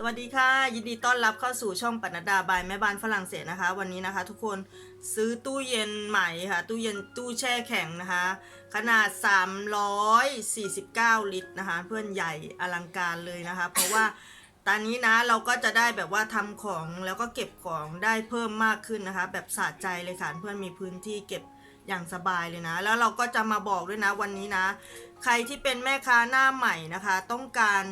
สวัสดีค่ะ ยินดีต้อนรับเข้าสู่ช่องปนัดดาบายแม่บ้านฝรั่งเศสนะคะ วันนี้นะคะ ทุกคนซื้อตู้เย็นใหม่ค่ะ ตู้เย็นตู้แช่แข็งนะคะ ขนาด 349 ลิตรนะคะ เพื่อนใหญ่อลังการเลยนะคะ เพราะว่าตอนนี้นะเราก็จะได้แบบว่าทำของแล้วก็เก็บของได้เพิ่มมากขึ้นนะคะ แบบสะใจเลยค่ะเพื่อนมีพื้นที่เก็บอย่างสบายเลยนะ แล้วเราก็จะมาบอกด้วยนะวันนี้นะ ใครที่เป็นแม่ค้าหน้าใหม่นะคะ ต้องการ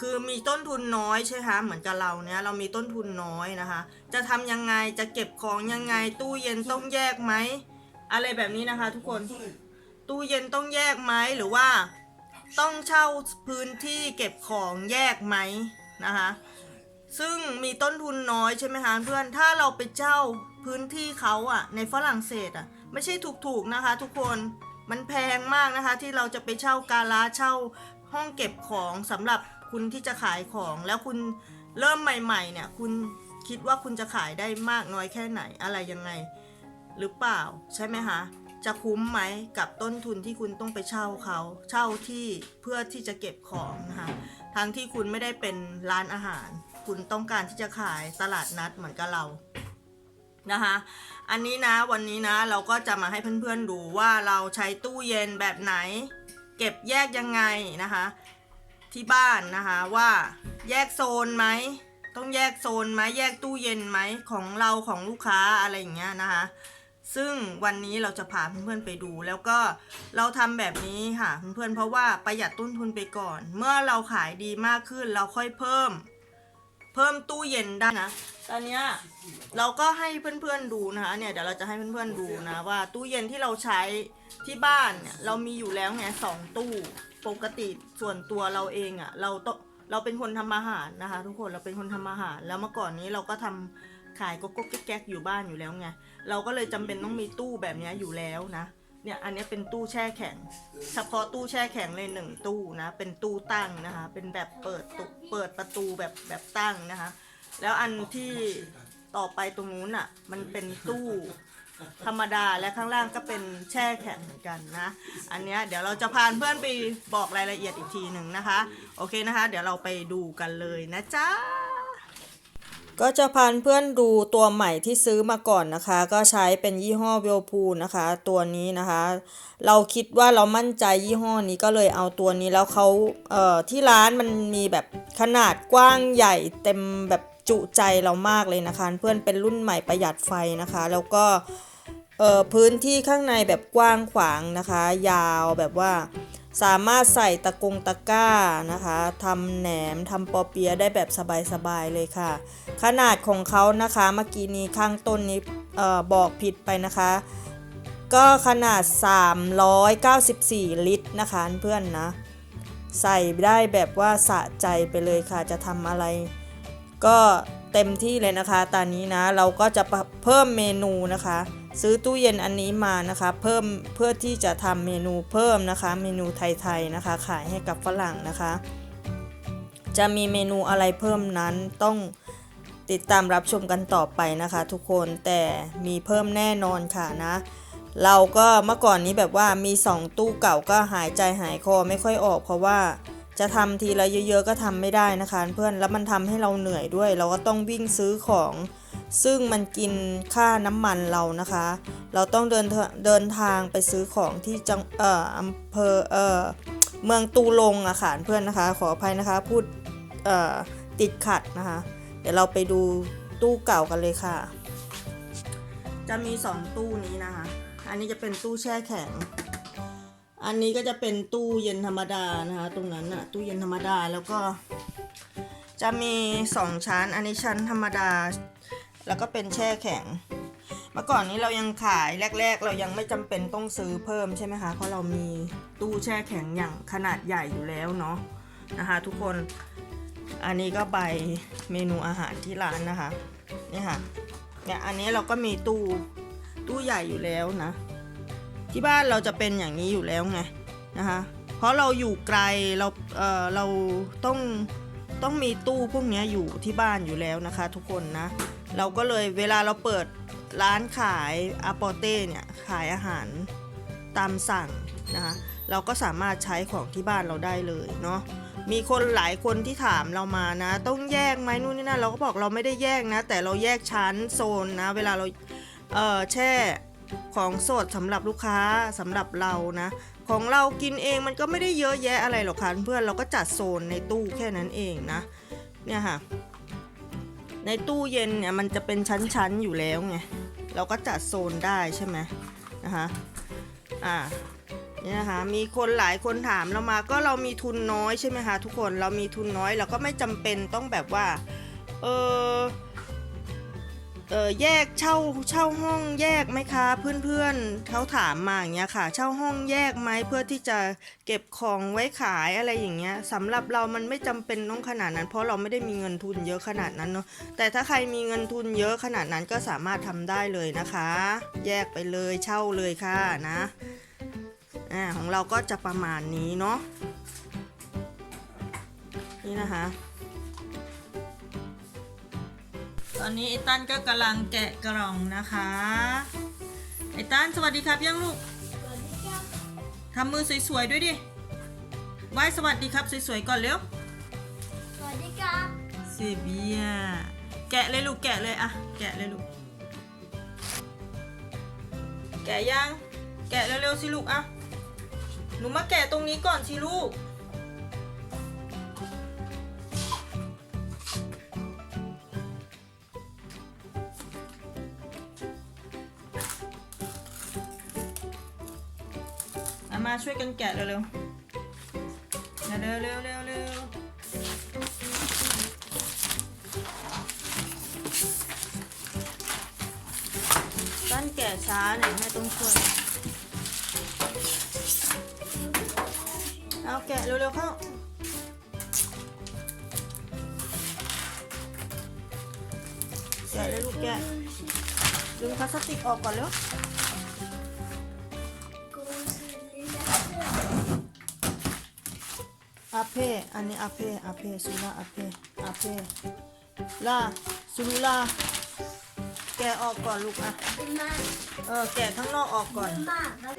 คือมีต้นทุนน้อยใช่ไหมคะเหมือนกับเราเนี่ยเรามีต้นทุนน้อยนะคะ จะทำยังไงจะเก็บของยังไง ตู้เย็นต้องแยกไหมอะไรแบบนี้นะคะ ทุกคนตู้เย็นต้องแยกไหมหรือว่าต้องเช่าพื้นที่เก็บของแยกไหมนะคะซึ่งมีต้นทุนน้อยใช่ไหมคะเพื่อนถ้าเราไปเช่าพื้นที่เขาอะในฝรั่งเศสอะไม่ใช่ถูกๆนะคะ ทุกคนมันแพงมากนะคะ ที่เราจะไปเช่ากาลาเช่าห้องเก็บของสำหรับ คุณที่จะขายของแล้วคุณเริ่มใหม่ ๆ เนี่ย คุณคิดว่าคุณจะขายได้มากน้อยแค่ไหนอะไรยังไง หรือเปล่าใช่ไหมคะจะคุ้มไหมกับต้นทุนที่คุณต้องไปเช่าเขาเช่าที่เพื่อที่จะเก็บของนะคะทั้งที่คุณไม่ได้เป็นร้านอาหาร คุณต้องการที่จะขายตลาดนัดเหมือนกับเรานะคะอันนี้นะวันนี้นะเราก็จะมาให้เพื่อนๆดูว่าเราใช้ตู้เย็นแบบไหน เก็บแยกยังไงนะคะ ที่บ้านนะคะว่าแยกโซนไหมต้องแยกโซนไหมแยกตู้เย็นไหมของเราของลูกค้าอะไรอย่างเงี้ยนะคะซึ่งวันนี้เราจะพาเพื่อนๆไปดู แล้วก็เราทำแบบนี้ค่ะเพื่อนๆเพราะว่าประหยัดต้นทุนไปก่อน เมื่อเราขายดีมากขึ้นเราค่อยเพิ่ม เพิ่มตู้เย็นได้นะ ตอนเนี้ยเราก็ให้เพื่อนๆดูนะคะ เนี่ยเดี๋ยวเราจะให้เพื่อนๆดูนะว่า ตู้เย็นที่เราใช้ที่บ้านเนี่ยเรามีอยู่แล้วไงสองตู้ปกติส่วนตัวเราเองอะ่ะเราต้องเราเป็นคนทำอาหารนะคะ ทุกคนเราเป็นคนทำอาหาร แล้วเมื่อก่อนนี้เราก็ทำขายก๊กก๊กแก๊กอยู่บ้านอยู่แล้วไงเราก็เลยจำเป็นต้องมีตู้แบบเนี้ยอยู่แล้วนะ เนี่ยอันนี้เป็นตู้แช่แข็ง เฉพาะตู้แช่แข็งเลยหนึ่งตู้นะเป็นตู้ตั้งนะคะ เป็นแบบเปิดตุเปิดประตูแบบแบบตั้งนะคะ แล้วอันที่ต่อไปตรงนู้นอะมันเป็นตู้ธรรมดาและข้างล่างก็เป็นแช่แข็งเหมือนกันนะ อันเนี้ยเดี๋ยวเราจะพาเพื่อนไปบอกรายละเอียดอีกทีหนึ่งนะคะ โอเคนะคะ เดี๋ยวเราไปดูกันเลยนะจ๊ะ ก็จะพาเพื่อนดูตัวใหม่ที่ซื้อมาก่อนนะคะ ก็ใช้เป็นยี่ห้อเวลพูนะคะ ตัวนี้นะคะ เราคิดว่าเรามั่นใจยี่ห้อนี้ก็เลยเอาตัวนี้แล้วเขาเอ่อที่ร้านมันมีแบบขนาดกว้างใหญ่เต็มแบบจุใจเรามากเลยนะคะ เพื่อนเป็นรุ่นใหม่ประหยัดไฟนะคะ แล้วก็เอ่อพื้นที่ข้างในแบบกว้างขวางนะคะ ยาวแบบว่า สามารถใส่ตะกงตะก้านะคะทำแหนมทำปอเปียะได้แบบสบายๆเลยค่ะ ขนาดของเขานะคะเมื่อกี้นี้ข้างต้นนี้บอกผิดไปนะคะ ก็ขนาด 394 ลิตรนะคะเพื่อนนะ ใส่ได้แบบว่าสะใจไปเลยค่ะ จะทำอะไร ก็เต็มที่เลยนะคะ ตอนนี้นะเราก็จะเพิ่มเมนูนะคะ ซื้อตู้เย็นอันนี้มานะคะเพิ่มเพื่อที่จะทำเมนูเพิ่มนะคะ เมนูไทยๆนะคะ ขายให้กับฝรั่งนะคะ จะมีเมนูอะไรเพิ่มนั้นต้องติดตามรับชมกันต่อไปนะคะ ทุกคนแต่มีเพิ่มแน่นอนค่ะนะเราก็เมื่อก่อนนี้แบบว่ามี 2 ตู้เก่าก็หายใจหายคอไม่ค่อยออก เพราะว่าจะทำทีละเยอะๆก็ทำไม่ได้นะคะ เพื่อนแล้วมันทำให้เราเหนื่อยด้วย เราก็ต้องวิ่งซื้อของ ซึ่งมันกินค่าน้ำมันเรานะคะ เราต้องเดินเทเดินทางไปซื้อของที่จังเอ่ออำเภอเอ่อเมืองตูลงอะค่ะเพื่อนนะคะ ขออภัยนะคะพูดเอ่อติดขัดนะคะ เดี๋ยวเราไปดูตู้เก่ากันเลยค่ะ จะมีสองตู้นี้นะคะ อันนี้จะเป็นตู้แช่แข็ง อันนี้ก็จะเป็นตู้เย็นธรรมดานะคะ ตรงนั้นอะตู้เย็นธรรมดาแล้วก็ จะมีสองชั้น อันนี้ชั้นธรรมดา แล้วก็เป็นแช่แข็ง เมื่อก่อนนี้เรายังขายแรก ๆ เรายังไม่จำเป็นต้องซื้อเพิ่มใช่ไหมคะ เพราะเรามีตู้แช่แข็งอย่างขนาดใหญ่อยู่แล้วเนาะนะคะทุกคน อันนี้ก็ใบเมนูอาหารที่ร้านนะคะนี่ค่ะเนี่ยอันนี้เราก็มีตู้ตู้ใหญ่อยู่แล้วนะ ที่บ้านเราจะเป็นอย่างนี้อยู่แล้วไงนะคะเพราะเราอยู่ไกลเราเออเราต้องต้องมีตู้พวกนี้อยู่ที่บ้านอยู่แล้วนะคะ ทุกคนนะ เราก็เลยเวลาเราเปิดร้านขายอาปอเต้เนี่ยขายอาหารตามสั่งนะคะเราก็สามารถใช้ของที่บ้านเราได้เลยเนาะมีคนหลายคนที่ถามเรามานะ ต้องแยกไหมนู่นนี่นั่นเราก็บอกเราไม่ได้แยกนะ แต่เราแยกชั้นโซนนะ เวลาเราเออแช่ของสดสำหรับลูกค้าสำหรับเรานะ ของเรากินเองมันก็ไม่ได้เยอะแยะอะไรหรอกค่ะเพื่อนเราก็จัดโซนในตู้แค่นั้นเองนะเนี่ยค่ะ ในตู้เย็นเนี่ยมันจะเป็นชั้นๆอยู่แล้วไง เราก็จัดโซนได้ใช่ไหมนะคะอ่าเนี่ยนะคะมีคนหลายคนถามเรามาก็เรามีทุนน้อยใช่ไหมคะทุกคนเรามีทุนน้อยเราก็ไม่จำเป็นต้องแบบว่าเออ ออแยกเช่าเช่าห้องแยกไหมคะ เพื่อนๆเขาถามมาอย่างเงี้ยค่ะ เช่าห้องแยกไหมเพื่อที่จะเก็บของไว้ขายอะไรอย่างเงี้ยสำหรับเรามันไม่จำเป็นต้องขนาดนั้น เพราะเราไม่ได้มีเงินทุนเยอะขนาดนั้นเนาะแต่ถ้าใครมีเงินทุนเยอะขนาดนั้นก็สามารถทำได้เลยนะคะ แยกไปเลยเช่าเลยค่ะนะอ่าของเราก็จะประมาณนี้เนาะนี่นะคะ ตอนนี้ไอ้ตั้นก็กำลังแกะกล่องนะคะ ไอ้ตั้นสวัสดีครับยังลูกสวัสดีครับทำมือสวยๆด้วยดิไหว้สวัสดีครับสวยๆก่อนเร็ว สวัสดีครับเซเบียแกะเลยลูกแกะเลยอะแกะเลยลูก แกะยัง แกะเร็วๆสิลูกอะหนูมาแกะตรงนี้ก่อนสิลูก มาช่วยกันแกะเร็วๆ เร็วๆเร็วๆเร็วๆเร็วตั้นแกะช้าหน่อยแม่ต้องช่วย เอาแกะเร็วๆเข้าแกะเลยลูกแกะดึงพลาสติกออกก่อนเร็ว อาเพอันนี้อาเพอาเพสุราอาเพอาเพลาสุรุลาแกะออกก่อนลูกอะมากเออแกะข้างนอกออกก่อน มากครับ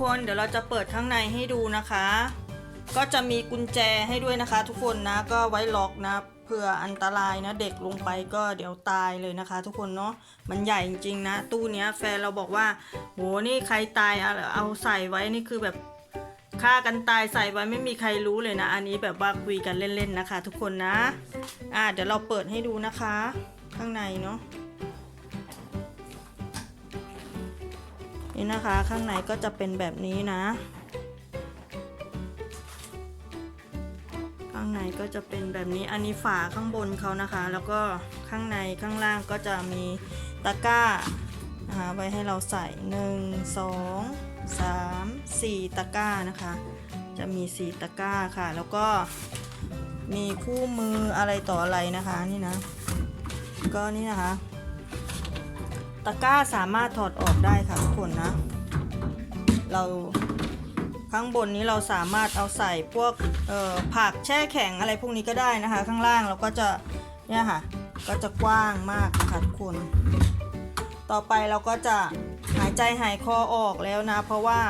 คนเดี๋ยวเราจะเปิดข้างในให้ดูนะคะ ก็จะมีกุญแจให้ด้วยนะคะ ทุกคนนะก็ไว้ล็อกนะเผื่ออันตรายนะเด็กลงไปก็เดี๋ยวตายเลยนะคะ ทุกคนเนาะมันใหญ่จริงๆนะ ตู้เนี้ยแฟนเราบอกว่าโหนี่ใครตายเอาเอาใส่ไว้นี่คือแบบฆ่ากันตายใส่ไว้ไม่มีใครรู้เลยนะ อันนี้แบบว่าคุยกันเล่นๆนะคะ ทุกคนนะ อ่าเดี๋ยวเราเปิดให้ดูนะคะ ข้างในเนาะ นี่นะคะข้างในก็จะเป็นแบบนี้นะ ข้างในก็จะเป็นแบบนี้อันนี้ฝาข้างบนเขานะคะ แล้วก็ข้างในข้างล่างก็จะมีตะกร้านะคะไว้ให้เราใส่ 1 2 3 4 ตะกร้านะคะ จะมี 4 ตะกร้าค่ะ แล้วก็มีคู่มืออะไรต่ออะไรนะคะนี่นะ ก็นี่นะคะ ตะกร้าสามารถถอดออกได้ค่ะทุกคนนะ เราข้างบนนี้เราสามารถเอาใส่พวกผักแช่แข็งอะไรพวกนี้ก็ได้นะคะ ข้างล่างเราก็จะเนี่ยค่ะก็จะกว้างมากนะคะทุกคน ต่อไปเราก็จะหายใจหายคอออกแล้วนะ เพราะว่า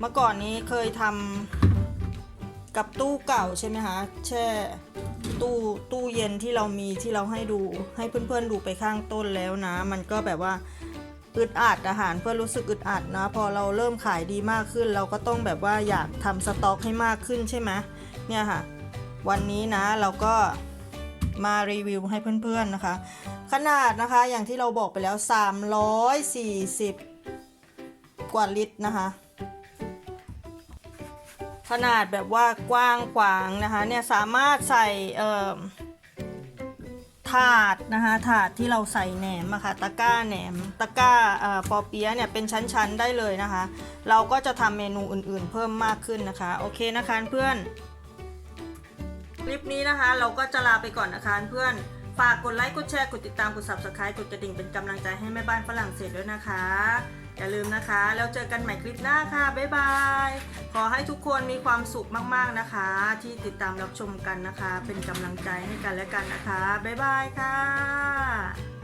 เมื่อก่อนนี้เคยทำกับตู้เก่าใช่ไหมคะแช่ตู้ตู้เย็นที่เรามีที่เราให้ดูให้เพื่อนๆดูไปข้างต้นแล้วนะ มันก็แบบว่า อึดอัดอาหารเพื่อรู้สึกอึดอัดนะพอเราเริ่มขายดีมากขึ้น เราก็ต้องแบบว่าอยากทำสต็อกให้มากขึ้นใช่ไหมเนี่ยค่ะ วันนี้นะเราก็มารีวิวให้เพื่อนๆนะคะ ขนาดนะคะอย่างที่เราบอกไปแล้ว 340 กว่าลิตรนะคะ ขนาดแบบว่ากว้างขวางนะคะเนี่ยสามารถใส่เอ่อ ถาดนะคะถาดที่เราใส่แหนมอะค่ะตะกร้าแหนมตะกร้าปอเปี๊ยะเนี่ยเป็นชั้นๆได้เลยนะคะ เราก็จะทำเมนูอื่นๆเพิ่มมากขึ้นนะคะ โอเคนะคะเพื่อน คลิปนี้นะคะ เราก็จะลาไปก่อนนะคะเพื่อนฝากกดไลค์กดแชร์กดติดตามกด subscribe กดกระดิ่งเป็นกำลังใจให้แม่บ้านฝรั่งเศสด้วยนะคะ อย่าลืมนะคะ แล้วเจอกันใหม่คลิปหน้าค่ะ บ๊ายบาย ขอ ให้ทุกคนมีความสุขมากๆนะคะ ที่ติดตามรับชมกันนะคะ เป็นกำลังใจให้กันและกันนะคะ บ๊ายบายค่ะ